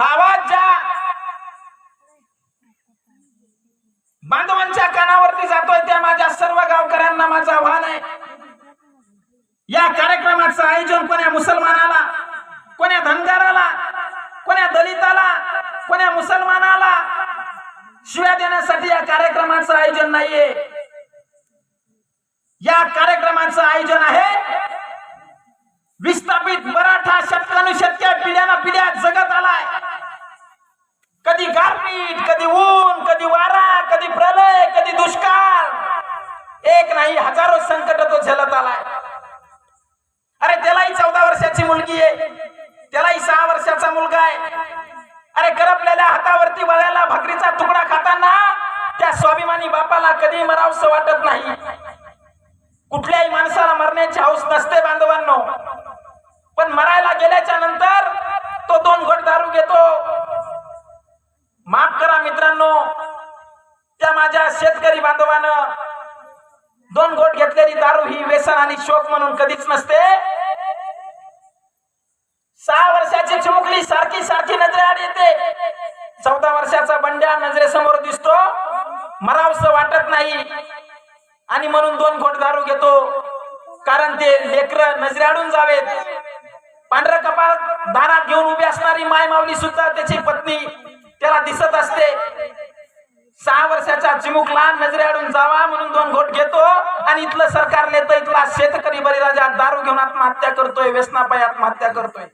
आवाज जा बांधवांच्या कानावरती जातोय त्या माझ्या सर्व गावकऱ्यांना माझं आव्हान आहे. या कार्यक्रमाचं आयोजन कोण्या मुसलमानाला कोण्या धनगाराला कोण्या दलिताला कोण्या मुसलमानाला शिव्या देण्यासाठी या कार्यक्रमाचं आयोजन नाहीये. या कार्यक्रमाचं आयोजन आहे. विस्थापित मराठा शतकानुशतक्या पिढ्याना पिढ्या जगत आलाय कधी गारपीट कधी ऊन कधी वारा कधी प्रलय कधी दुष्काळ एक नाही हजारो संकट तो झेलत आलाय. अरे त्यालाही चौदा वर्षाची मुलगी आहे. त्यालाही सहा वर्षाचा मुलगा आहे. अरे करपलेल्या हातावरती वळ्याला भाकरीचा तुकडा खाताना त्या स्वाभिमानी बापाला कधी मरावस वाटत नाही. कुठल्याही माणसाला मरण्याची हौस नसते बांधवांनो. पण मरायला गेल्याच्यानंतर तो दोन घोट दारू घेतो. माफ करा मित्रांनो. त्या माझ्या शेतकरी बांधवानं दोन घोट घेतलेली दारू ही व्यसन आणि शोक म्हणून कधीच नसते. सहा वर्षाची चिमुकली सारखी सारखी नजरेआड येते. चौदा वर्षाचा बंड्या नजरेसमोर दिसतो. मरावस वाटत नाही. आणि म्हणून दोन घोट दारू घेतो. कारण ते लेकर नजरेआडून जावेत. पांढरं कपाळ दारात घेऊन उभी असणारी माय माऊली सुद्धा त्याची पत्नी त्याला दिसत असते. सहा वर्षाचा चिमुक लहान नजरेआडून जावा म्हणून दोन घोट घेतो. आणि इथलं सरकार नेतं इथला शेतकरी बळीराजा दारू घेऊन आत्महत्या करतोय व्यसनापायी आत्महत्या करतोय.